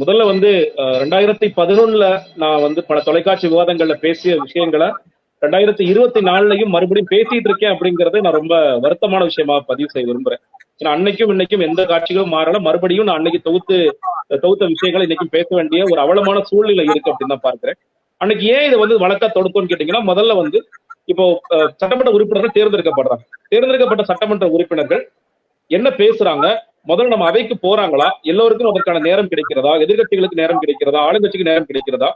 முதல்ல வந்து ரெண்டாயிரத்தி பதினொன்னுல நான் வந்து பல தொலைக்காட்சி விவாதங்கள்ல பேசிய விஷயங்களை ரெண்டாயிரத்தி இருபத்தி நாலுலயும் மறுபடியும் பேசிட்டு இருக்கேன் அப்படிங்கறத நான் ரொம்ப வருத்தமான விஷயமா பதிவு செய்ய விரும்புறேன். ஏன்னா அன்னைக்கும் இன்னைக்கும் எந்த காட்சிகளும் மாறல. மறுபடியும் நான் அன்னைக்கு தொகுத்து தொகுத்த விஷயங்களை இன்னைக்கும் பேச வேண்டிய ஒரு அவலமான சூழ்நிலை இருக்கு அப்படின்னு தான் பார்க்கிறேன். அன்னைக்கு ஏன் இதை வந்து வழக்கா தொடுத்தோம்னு கேட்டீங்கன்னா முதல்ல வந்து இப்போ சட்டமன்ற உறுப்பினர்கள் தேர்ந்தெடுக்கப்படுறாங்க. தேர்ந்தெடுக்கப்பட்ட சட்டமன்ற உறுப்பினர்கள் என்ன பேசுறாங்க? முதல்ல நம்ம அவைக்கு போறாங்களா? எல்லோருக்கும் அதற்கான நேரம் கிடைக்கிறதா? எதிர்கட்சிகளுக்கு நேரம் கிடைக்கிறதா? ஆளுங்கட்சிக்கு நேரம் கிடைக்கிறதா?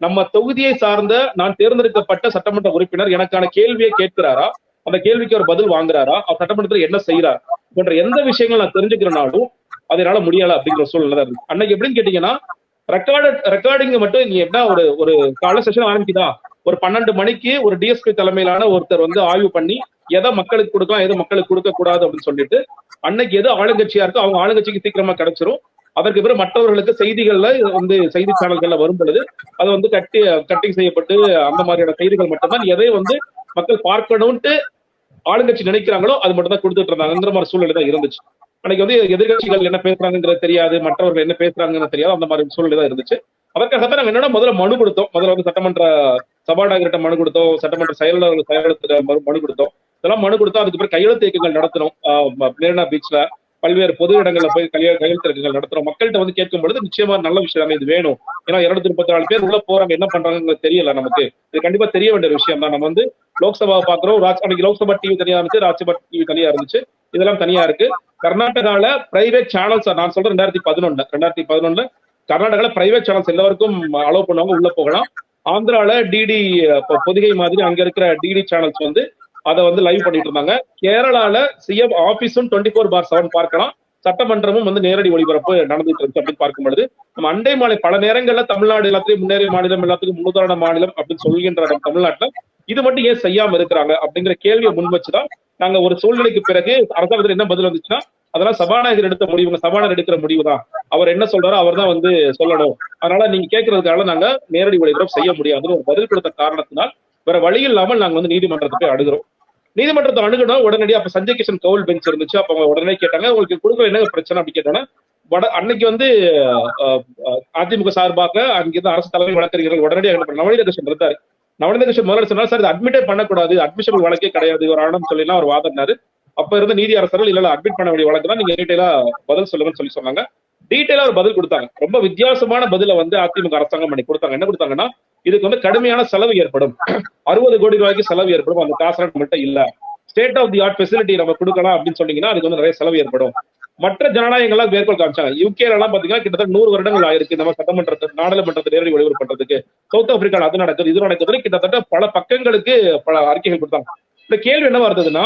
நம்ம தொகுதியை சார்ந்த நான் தேர்ந்தெடுக்கப்பட்ட சட்டமன்ற உறுப்பினர் எனக்கான கேள்வியை கேட்கிறாரா? அந்த கேள்விக்கு ஒரு பதில் வாங்குறாரா? அவர் சட்டமன்றத்தில் என்ன செய்யறார் போன்ற எந்த விஷயங்கள் நான் தெரிஞ்சுக்கிறனாலும் அதனால முடியல அப்படிங்கிற சூழ்நிலை தான் இருக்கு. அன்னைக்கு எப்படின்னு கேட்டீங்கன்னா ரெக்கார்டு ரெக்கார்டிங் மட்டும் நீ என்ன ஒரு ஒரு கால செஷன் ஆரம்பிக்குதா? ஒரு பன்னெண்டு மணிக்கு ஒரு டிஎஸ்பி தலைமையிலான ஒருத்தர் வந்து ஆய்வு பண்ணி எதை மக்களுக்கு கொடுக்கலாம் எதை மக்களுக்கு கொடுக்க கூடாது அப்படின்னு சொல்லிட்டு அன்னைக்கு எது ஆளுங்கட்சியா இருக்கோ அவங்க ஆளுங்கட்சிக்கு சீக்கிரமா கிடைச்சிரும். அதற்கு பிறகு மற்றவர்களுக்கு செய்திகள்ல வந்து செய்தி சேனல்கள்ல வரும் பொழுது அது வந்து கட்டி கட்டிங் செய்யப்பட்டு அந்த மாதிரியான செய்திகள் மட்டும்தான் எதை வந்து மக்கள் பார்க்கணும்ட்டு ஆளுங்கட்சி நினைக்கிறாங்களோ அது மட்டும் தான் கொடுத்துட்டு இருந்தாங்கிற மாதிரி சூழ்நிலை தான் இருந்துச்சு. அன்னைக்கு வந்து எதிர்கட்சிகள் என்ன பேசுறாங்கிறது தெரியாது மற்றவர்கள் என்ன பேசுறாங்கன்னு தெரியாது அந்த மாதிரி சூழ்நிலை தான் இருந்துச்சு. அதற்காக தான் நாங்க என்னன்னா முதல்ல மனு கொடுத்தோம். முதல்ல வந்து சட்டமன்ற சபாநாயகர்கிட்ட மனு கொடுத்தோம் சட்டமன்ற செயலாளர் மனு மனு கொடுத்தோம். இதெல்லாம் மனு கொடுத்தோம் அதுக்கு கையெழுத்து இயக்கங்கள் நடத்தினோம் ஆஹ் பீச்ல பல்வேறு பொது இடங்கள்ல போய் கைய கையெழுத்து இயக்கங்கள் நடத்துறோம். மக்கள்கிட்ட வந்து கேட்கும் பொழுது நிச்சயமா நல்ல விஷயம் தானே இது வேணும். ஏன்னா இருநூத்தி முப்பத்தி நாலு பேர் உள்ள போறாங்க என்ன பண்றாங்கன்னு தெரியல நமக்கு. இது கண்டிப்பா தெரிய வேண்டிய விஷயம் தான். நம்ம வந்து லோக்சபா பாக்குறோம். ராஜ் அன்னைக்கு லோக்சபா டிவி தனியா இருந்துச்சு ராஜ்யசபா டிவி தனியா இருந்துச்சு. இதெல்லாம் தனியா இருக்கு. கர்நாடகால பிரைவேட் சேனல்ஸ் நான் சொல்றேன் ரெண்டாயிரத்தி பதினொன்னு ரெண்டாயிரத்தி பதினொன்னுல கர்நாடகால பிரைவேட் சேனல்ஸ் எல்லாருக்கும் அலோவ் பண்ணுவாங்க உள்ள போகலாம். ஆந்திரால டிடி பொதிகை மாதிரி அங்க இருக்கிற டிடி சேனல்ஸ் வந்து அதை வந்து லைவ் பண்ணிட்டு இருந்தாங்க. கேரளால சிஎம் ஆபீஸும் டுவெண்ட்டி ஃபோர் பார் செவன் பார்க்கலாம். சட்டமன்றமும் வந்து நேரடி ஒளிபரப்பு நடந்துட்டு இருந்துச்சு அப்படின்னு பார்க்கும் பொழுது நம்ம அண்டை மாநில பல நேரங்கள்ல தமிழ்நாடு எல்லாத்துலயும் முன்னேறிய மாநிலம் எல்லாத்துக்கும் முன்னுதாரண மாநிலம் அப்படின்னு சொல்கின்ற நம்ம தமிழ்நாட்டுல இது மட்டும் ஏன் செய்யாம இருக்கிறாங்க அப்படிங்கிற கேள்வியை முன் வச்சுதான் நாங்க ஒரு சூழ்நிலைக்கு பிறகு அரசாங்கத்துல என்ன பதில் வந்துச்சுன்னா அதெல்லாம் சபாநாயகர் எடுத்த முடிவுங்க சபாநாயகர் எடுக்கிற முடிவு தான் அவர் என்ன சொல்றாரோ அவர் தான் வந்து சொல்லணும். அதனால நீங்க கேட்கறதுக்காக நாங்க நேரடி ஒளிபரப்பு செய்ய முடியாதுன்னு ஒரு பதில் கொடுத்த காரணத்தினால் வேற வழி இல்லாமல் நாங்க வந்து நீதிமன்றத்துக்கு போய் அணுகிறோம். நீதிமன்றத்தை அணுகணும் உடனடியே அப்ப சஞ்சய் கிஷன் கவுல் பெஞ்ச் இருந்துச்சு. அப்ப அவங்க உடனே கேட்டாங்க உங்களுக்கு கொடுக்கல என்ன பிரச்சனை? அப்படி கேட்டாங்கன்னா வட அன்னைக்கு வந்து அதிமுக சார்பாக அங்கிருந்து அரசு தலைமை வழக்கறிஞர்கள் உடனடியாக என்ன பண்ண- நவநீத கிருஷ்ணன் இருந்தாரு. நவநீத கிருஷ்ணன் முதல்ல சொன்னார் சார் இது அட்மிட்டே பண்ணக்கூடாது. அட்மிஷன் வழக்கே கிடையாது. ஒரு ஆடம் சொல்லலாம் அவர் வாதினாரு அப்ப இருந்த நீதி அரசர்கள் இல்ல அட்மிட் பண்ண வேண்டிய வழக்கு தான். நீங்க டீட்டெயிலா பதில் சொல்லுங்கன்னு சொல்லி சொன்னாங்க. டீட்டெயிலா ஒரு பதில் கொடுத்தாங்க. ரொம்ப வித்தியாசமான பதில வந்து அதிமுக அரசாங்கம் பண்ணி கொடுத்தாங்க. என்ன கொடுத்தாங்கன்னா இதுக்கு வந்து கடுமையான செலவு ஏற்படும். அறுபது கோடி ரூபாய்க்கு செலவு ஏற்படும். அந்த காசு நம்மகிட்ட இல்ல. State of the art facility நம்ம கொடுக்கலாம் அப்படின்னு சொன்னீங்கன்னா அதுக்கு வந்து நிறைய செலவு ஏற்படும். மற்ற ஜனநாயகங்கள்லாம் மேற்கோள் காமிச்சாங்க. யூகேல எல்லாம் பாத்தீங்கன்னா கிட்டத்தட்ட நூறு வருடங்கள் ஆயிருக்கு. நம்ம சட்டமன்றத்தை நாடாளுமன்றத்தை நேரடி ஒளிபரப்பு பண்றதுக்கு சவுத் ஆப்பிரிக்கால அது நடக்குது இது நடக்குது. கிட்டத்தட்ட பல பக்கங்களுக்கு பல அறிக்கைகள் கொடுத்தாங்க. இந்த கேள்வி என்ன வருதுன்னா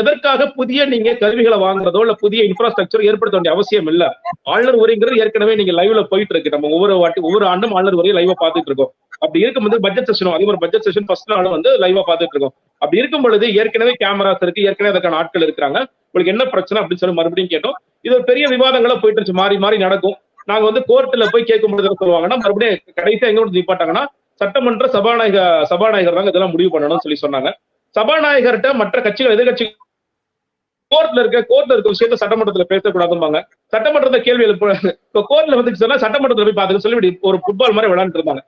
எதற்காக புதிய நீங்க கருவிகளை வாங்குறதோ இல்ல புதிய இன்ஃப்ராஸ்ட்ரக்சர் ஏற்படுத்த வேண்டிய அவசியம் இல்ல. ஆளுநர் உரைங்கிறது ஏற்கனவே நீங்க லைவ்ல போயிட்டு இருக்கு. நம்ம ஒவ்வொரு வாட்டி ஒவ்வொரு ஆண்டும் ஆளுநர் உரையை லைவா பாத்துட்டு இருக்கோம். அப்படி இருக்கும்போது பட்ஜெட் செஷனும் அதே ஒரு பட்ஜெட் செஷன் ஃபர்ஸ்ட் நாள் வந்து லைவா பாத்துட்டு இருக்கோம். அப்படி இருக்கும் பொழுது ஏற்கனவே கேமராஸ் இருக்கு ஏற்கனவே அதற்கான ஆட்கள் இருக்கிறாங்க. உங்களுக்கு என்ன பிரச்சனை அப்படின்னு சொல்லி மறுபடியும் கேட்டோம். இது ஒரு பெரிய விவாதங்களா போயிட்டு இருந்துச்சு. மாறி மாறி நடக்கும். நாங்க வந்து கோர்ட்ல போய் கேட்கும் பொழுது சொல்லுவாங்கன்னா மறுபடியும் கடைசியா எங்க நிப்பாட்டாங்கன்னா சட்டமன்ற சபாநாயகர் சபாநாயகர் தாங்க இதெல்லாம் முடிவு பண்ணணும்னு சொல்லி சொன்னாங்க. சபாநாயகர்கிட்ட மற்ற கட்சிகள் எதிர்கட்சி கோர்ட்ல இருக்க கோர்ட்ல இருக்க விஷயத்த சட்டமன்றத்துல பேசக்கூடாதும்பாங்க. சட்டமன்றத்தை கேள்வி எழுப்ப இப்ப கோர்ட்ல வந்து சொன்னா சட்டமன்றத்துல போய் பாத்துக்க சொல்லி ஒரு ஃபுட்பால் மாதிரி விளையாண்டு இருந்தாங்க.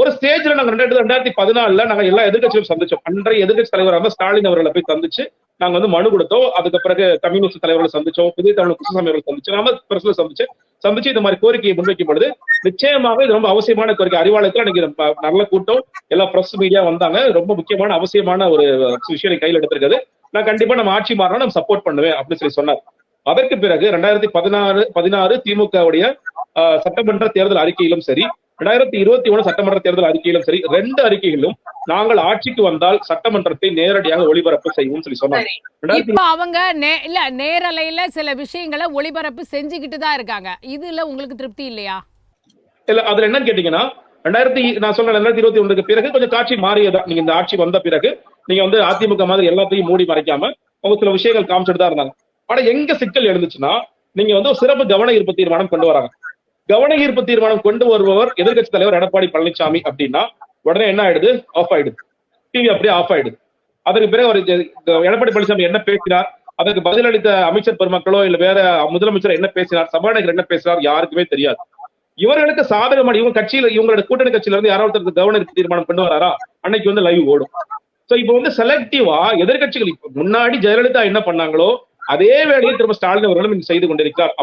ஒரு ஸ்டேஜ்ல நாங்க ரெண்டாயிரத்தி ரெண்டாயிரத்தி பதினாலுல நாங்க எல்லா எதிர்கட்சியும் சந்திச்சோம். அன்றைய எதிர்கட்சி தலைவராக ஸ்டாலின் அவர்களை போய் சந்திச்சு நாங்க வந்து மனு கொடுத்தோம். அதுக்கு பிறகு கம்யூனிஸ்ட் தலைவர்களை சந்திச்சோம். புதிய தமிழ் கிருஷ்ணசாமி அவர்களை சந்திச்சோம் நம்ம பிரஸ்ல சந்திச்சு. சந்திச்சு இந்த மாதிரி கோரிக்கையை முன்வைக்கும் பொழுது நிச்சயமாக இது ரொம்ப அவசியமான கோரிக்கை. அறிவாளத்துல அன்னைக்கு நல்ல கூட்டம். எல்லா பிரஸ் மீடியா வந்தாங்க. ரொம்ப முக்கியமான அவசியமான ஒரு விஷயம் கையில் எடுத்திருக்கிறது நான் கண்டிப்பா நம்ம ஆட்சி மாறினா நம்ம சப்போர்ட் பண்ணுவேன் அப்படின்னு சொல்லி சொன்னார். அதற்கு பிறகு ரெண்டாயிரத்தி பதினாறு பதினாறு திமுகவுடைய சட்டமன்ற தேர்தல் அறிக்கையிலும் சரி ரெண்டாயிரத்தி இருபத்தி ஒண்ணு சட்டமன்ற தேர்தல் அறிக்கையிலும் சரி ரெண்டு அறிக்கைகளிலும் நாங்கள் ஆட்சிக்கு வந்தால் சட்டமன்றத்தை நேரடியாக ஒளிபரப்பு செய்வோம் சொல்லி சொன்னாங்க. இப்போ அவங்க இல்ல நேரலையில சில விஷயங்களை ஒளிபரப்பு செஞ்சுக்கிட்டு தான் இருக்காங்க. இதுல உங்களுக்கு திருப்தி இல்லையா? இல்ல அதுல என்னன்னு கேட்டீங்கன்னா ரெண்டாயிரத்தி நான் சொல்றேன் ரெண்டாயிரத்தி இருபத்தி ஒண்ணுக்கு பிறகு கொஞ்சம் காட்சி மாறியதா நீங்க இந்த ஆட்சி வந்த பிறகு நீங்க வந்து அதிமுக மாதிரி எல்லாத்தையும் மூடி மறைக்காம அவங்க சில விஷயங்கள் காமிச்சிட்டு தான் இருந்தாங்க. ஆனா எங்க சிக்கல் எழுந்துச்சுன்னா நீங்க வந்து சிறப்பு கவன ஈர்ப்பு தீர்மானம் கொண்டு வராங்க. கவன ஈர்ப்பு தீர்மானம் கொண்டு வருபவர் எதிர்கட்சி தலைவர் எடப்பாடி பழனிசாமி அப்படின்னா உடனே என்ன ஆயிடுது? ஆஃப் ஆயிடுது. டிவி அப்படியே ஆஃப் ஆயிடுது. அதற்கு பிறகு அவர் எடப்பாடி பழனிசாமி என்ன பேசினார்? அதற்கு பதிலளித்த அமைச்சர் பெருமக்களோ இல்ல வேற முதலமைச்சர் என்ன பேசினார்? சபாநாயகர் என்ன பேசினார்? யாருக்குமே தெரியாது. இவர்களுக்கு சாதகமான இவங்க கட்சியில இவங்களோட கூட்டணி கட்சியில இருந்து யாராவது ஒருத்தருக்கு கவர்னர் தீர்மானம் கொண்டு வராரா? அன்னைக்கு வந்து லைவ் ஓடும். சோ இப்போ வந்து செலக்டிவா எதிர்கட்சிகள் முன்னாடி ஜெயலலிதா என்ன பண்ணாங்களோ அதே வேலையை திரும்ப ஸ்டாலின் அவர்களும் செய்து கொண்டிருக்கிறார்.